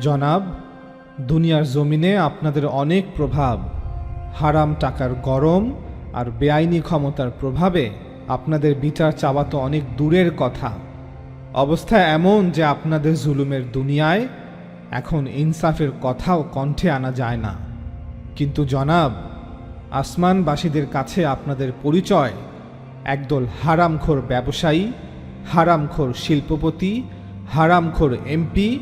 জনাব, দুনিয়ার জমিনে আপনাদের অনেক প্রভাব। হারাম টাকার গরম আর বেআইনি ক্ষমতার প্রভাবে আপনাদের বিচার চাওয়া তো অনেক দূরের কথা। অবস্থা এমন যে আপনাদের জুলুমের দুনিয়ায় এখন ইনসাফের কথাও কণ্ঠে আনা যায় না। কিন্তু জনাব, আসমানবাসীদের কাছে আপনাদের পরিচয়, একদল হারামখোর ব্যবসায়ী, হারামখোর শিল্পপতি, হারামখোর এমপি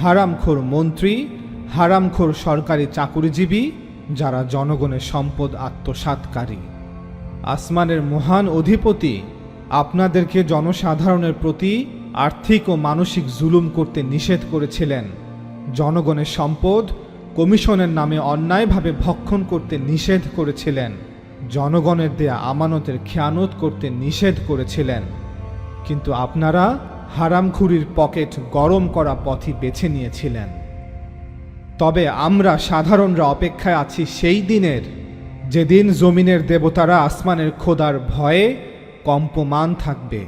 হারামখোর মন্ত্রী, হারামখোর সরকারি চাকুরিজীবী, যারা জনগণের সম্পদ আত্মসাৎকারী। আসমানের মহান অধিপতি, আপনাদেরকে জনসাধারণের প্রতি আর্থিক ও মানসিক জুলুম করতে নিষেধ করেছিলেন। জনগণের সম্পদ কমিশনের নামে অন্যায়ভাবে ভক্ষণ করতে নিষেধ করেছিলেন। জনগণের দেয়া আমানতের খেয়ানত করতে নিষেধ করেছিলেন। কিন্তু আপনারা হারামখুরির পকেট গরম করা পথই বেছে নিয়েছিলেন। তবে আমরা সাধারণরা অপেক্ষায় আছি সেই দিনের, যেদিন জমিনের দেবতারা আসমানের খোদার ভয়ে কম্পমান থাকবে।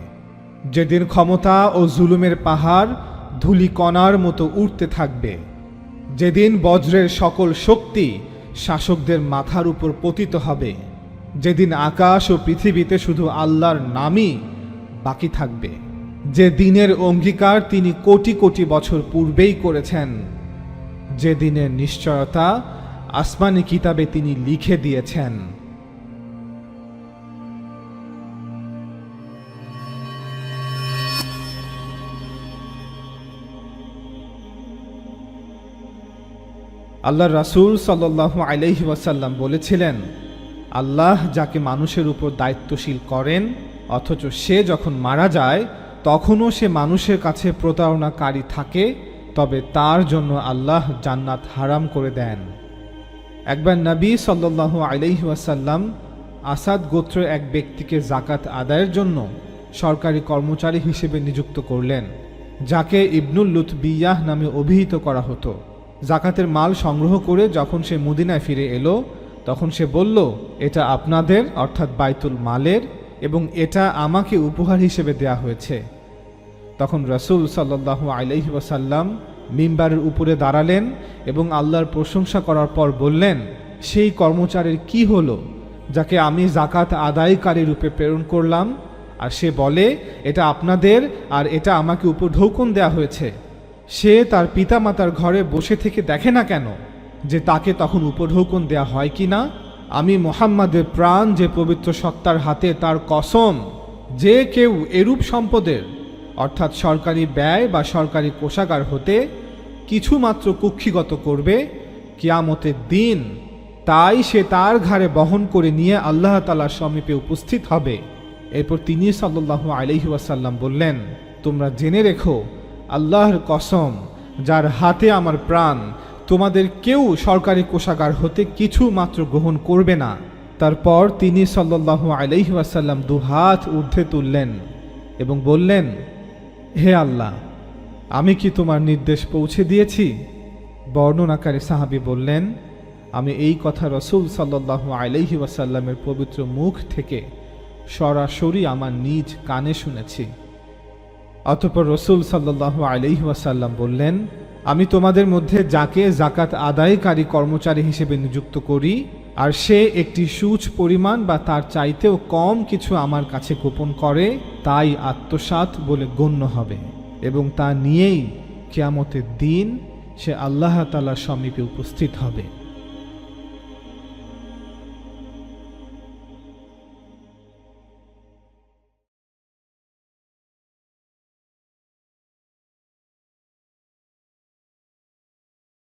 যেদিন ক্ষমতা ও জুলুমের পাহাড় ধূলিকণার মতো উঠতে থাকবে। যেদিন বজ্রের সকল শক্তি শাসকদের মাথার উপর পতিত হবে। যেদিন আকাশ ও পৃথিবীতে শুধু আল্লাহর নামই বাকি থাকবে। যে দিনের অঙ্গীকার তিনি কোটি কোটি বছর পূর্বেই করেছেন, যে দিনের নিশ্চয়তা আসমানি কিতাবে তিনি লিখে দিয়েছেন। আল্লাহ রাসূল সাল্লাল্লাহু আলাইহি ওয়াসাল্লাম বলেছিলেন, আল্লাহ যাকে মানুষের উপর দায়িত্বশীল করেন, অথচ সে যখন মারা যায় তখনও সে মানুষের কাছে প্রতারণাকারী থাকে, তবে তার জন্য আল্লাহ জান্নাত হারাম করে দেন। একবার নবী আলাইহি ওয়াসাল্লাম আসাদ গোত্রের এক ব্যক্তিকে জাকাত আদায়ের জন্য সরকারি কর্মচারী হিসেবে নিযুক্ত করলেন, যাকে ইবনুল লুতবিয়াহ নামে অভিহিত করা হতো। জাকাতের মাল সংগ্রহ করে যখন সে মদিনায় ফিরে এলো, তখন সে বলল, এটা আপনাদের, অর্থাৎ বাইতুল মালের, এবং এটা আমাকে উপহার হিসেবে দেয়া হয়েছে। তখন রসুল সাল্লাহ আলাইহি ওয়াসাল্লাম মিম্বারের উপরে দাঁড়ালেন এবং আল্লাহর প্রশংসা করার পর বললেন, সেই কর্মচারীর কি হলো যাকে আমি জাকাত আদায়কারী রূপে প্রেরণ করলাম? আর সে বলে, এটা আপনাদের আর এটা আমাকে উপঢৌকন দেয়া হয়েছে। সে তার পিতামাতার ঘরে বসে থেকে দেখে না কেন যে তাকে তখন উপঢৌকন দেয়া হয় কি না? আমি মোহাম্মদের প্রাণ যে পবিত্র সত্তার হাতে তার কসম, যে কেউ এরূপ সম্পদের অর্থাৎ সরকারি ব্যয় বা সরকারি কোষাগার হতে কিছু মাত্র কুক্ষিগত করবে কিয়ামতের দিন। তাই সে তার ঘাড়ে বহন করে নিয়ে আল্লাহ তালার সমীপে উপস্থিত হবে। এরপর তিনি সাল্লাহ আলহি বললেন, তোমরা জেনে রেখো, আল্লাহর কসম, যার হাতে আমার প্রাণ, তোমাদের কেউ সরকারি কোষাগার হতে কিছু মাত্র গ্রহণ করবে না। তারপর তিনি সাল্লাহ আলহি ওয়াসাল্লাম দুহাত ঊর্ধ্বে তুললেন এবং বললেন হে আল্লাহ, আমি কি তোমার নির্দেশ পৌঁছে দিয়েছি? বর্ণনাকারী সাহাবি বললেন, আমি এই কথা রসুল সাল্লাহ আলহি ওয়াসাল্লামের পবিত্র মুখ থেকে সরাসরি আমার নিজ কানে শুনেছি। অতপর রসুল সাল্লাহ আলহি ওয়াসাল্লাম বললেন, আমি তোমাদের মধ্যে যাকে জাকাত আদায়কারী কর্মচারী হিসেবে নিযুক্ত করি আর সে একটি সুচ পরিমাণ বা তার চাইতেও কম কিছু আমার কাছে গোপন করে, তাই আত্মসাত বলে গণ্য হবে এবং তা নিয়েই কেয়ামতের দিন সে আল্লাহ তালার সমীপে উপস্থিত হবে।